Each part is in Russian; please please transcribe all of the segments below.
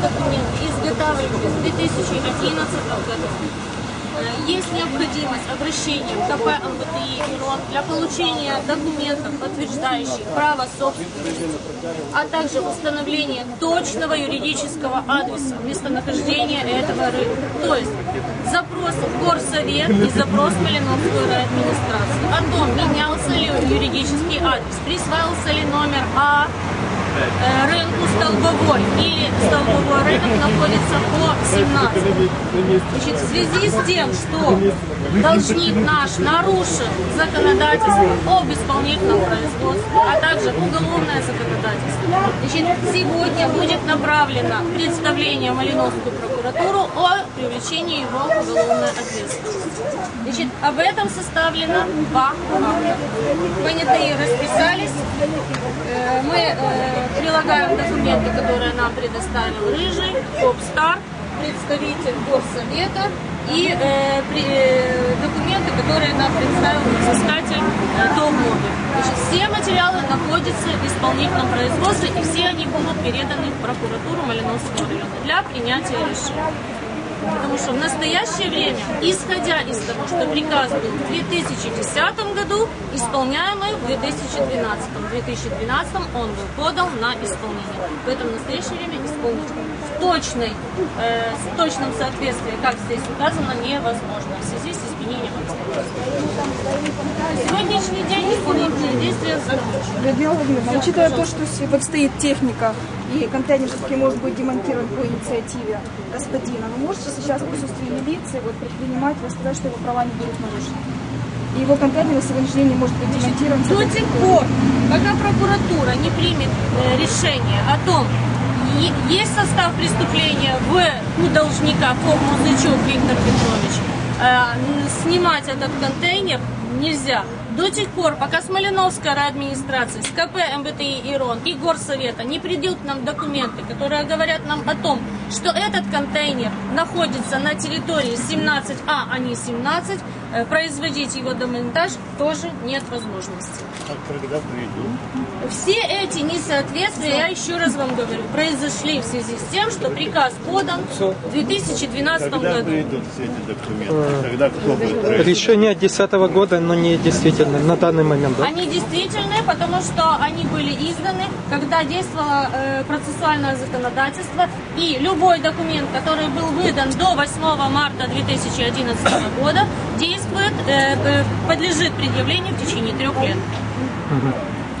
Документы изготавливались в 2011 году. Э, Есть необходимость обращения в КП МВТИ ИРОН для получения документов, подтверждающих право собственности, а также установления точного юридического адреса местонахождения этого рынка. То есть запрос в Горсовет и запрос в Малиновскую райадминистрацию о том, менялся ли юридический адрес, присваивался ли номер А рынку столбовой или столбовой рынок находится по 17. Значит, в связи с тем, что должник наш нарушил законодательство об исполнительном производстве, а также уголовное законодательство, значит, сегодня будет направлено представление Малиновскую прокуратуру о привлечении его к уголовной ответственности. Значит, об этом составлено два акта. Понятые расписались. Э, Мы э, прилагаем документы, которые нам предоставил Рыжий, Копстар, представитель Горсовета и э, при- документы, которые нам представил взыскатель э, Дом-Мобиль. Значит, все материалы находятся в исполнительном производстве и все они будут переданы в прокуратуру Малиновского района для принятия решения. Потому что в настоящее время, исходя из того, что приказ был в 2010 году, исполняемый в 2012. В 2012 он был подан на исполнение. Поэтому в настоящее время исполнить в, точной, э, в точном соответствии, как здесь указано, невозможно в связи с сегодняшний день исполнительные действия закончены. Учитывая то, что вот стоит техника и контейнер все-таки может быть демонтирован по инициативе господина, вы можете сейчас в присутствии милиции вот, предпринимать, рассказать, что его права не будут нарушены? И его контейнер на сегодняшний день не может быть демонтирован. До тех пор, пока прокуратура не примет э, решение о том, есть состав преступления в, у должника Коп Музычук Виктор Петрович, снимать этот контейнер нельзя. До тех пор, пока Смоленовская администрация, с КП МВТИ ИРОН и Горсовета не придут нам документы, которые говорят нам о том, что этот контейнер находится на территории 17А, а не 17, э, производить его демонтаж тоже нет возможности. А когда придут? Все эти несоответствия, я еще раз вам говорю, произошли в связи с тем, что приказ подан в 2012 Когда году. придут все эти документы? Когда кто будет? Решение 2010 года, но не действительно на данный момент, да? Они действительны, потому что они были изданы, когда действовало э, процессуальное законодательство, и любой документ, который был выдан до 8 марта 2011 года, действует, э, э, подлежит предъявлению в течение трех лет.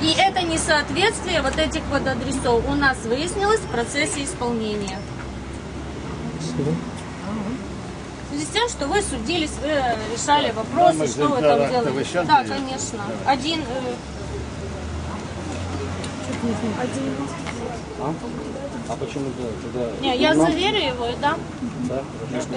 И это несоответствие вот этих вот адресов у нас выяснилось в процессе исполнения. В с тем, что вы судились, вы решали вопросы, что вы там делали. Да, конечно. Один. э, А почему да, туда? Не, я заверю его и дам.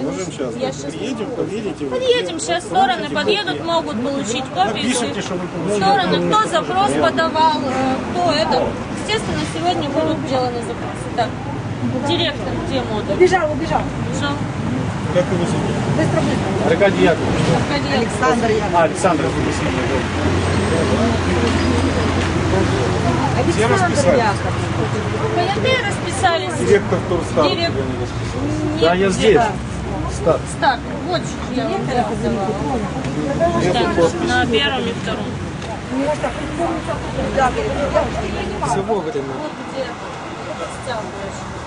Можем сейчас? Я щас- Приедем, поверите? Подъедем, сейчас стороны подъедут, могут получить копии. Напишите, что вы получили. Стороны, кто запрос подавал, э, кто это. Естественно, сегодня будут сделаны запросы. Так, директор, где мода? Убежал, убежал. Что? Как его зовут? Без проблем. Аркадий Яковлевич. Аркадий Александр А, Александр, спасибо. Все расписали? Понятые расписались. Директор Турстар. Директор. Нет, Да, я здесь. Стар. Так, вот что я вам. На первом и втором. Все вовремя. Вот где стягиваешь.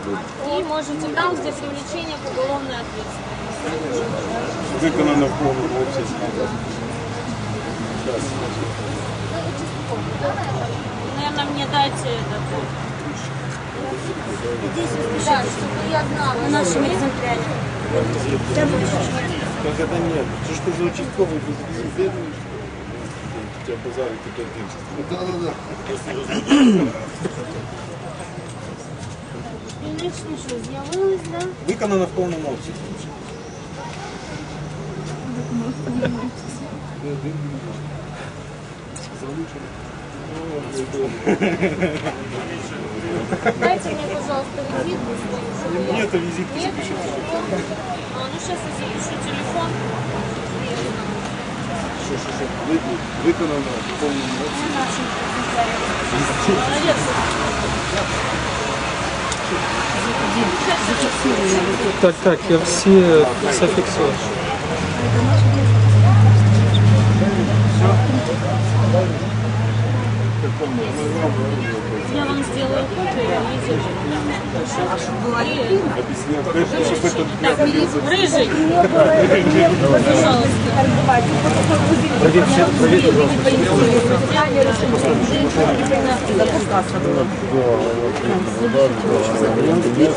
И можете там, где привлечение к уголовной ответственности. Виконано в повному обсязі. Наверное, мне дать этот. Да, чтобы я знала. В нашем экземпляре. Как это нет? Что ж ты за участковый без безбедный? Тебя базарит теперь Да, да, да. Лично що, з'явилось, да? Виконано в повному обсязі. Дайте мне, пожалуйста, визитку свою. Нет, визитки Нет? А, ну сейчас я запишу телефон. Що, що, що? Ви- Виконано в повному обсязі. Молодец. Так, так, я все зафиксирую. Я вам сделаю копию, и Рыжий, пожалуйста.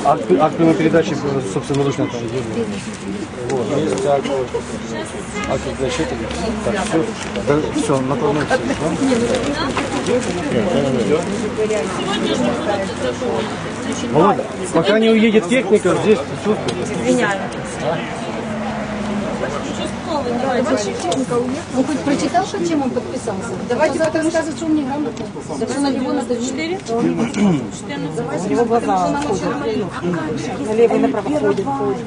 Акт, акт прямой передачи собственноручно там. Вот, есть акт, акт защиты. Так, все, да, все, все, да? Володя, пока не уедет техника, здесь присутствует. участковый, давайте. Он хоть прочитал, под чем он подписался? Давайте потом рассказывать, что он неграмотный. Зато на него надо Четыре? Его глаза ходят. Налево и направо ходят. ходят.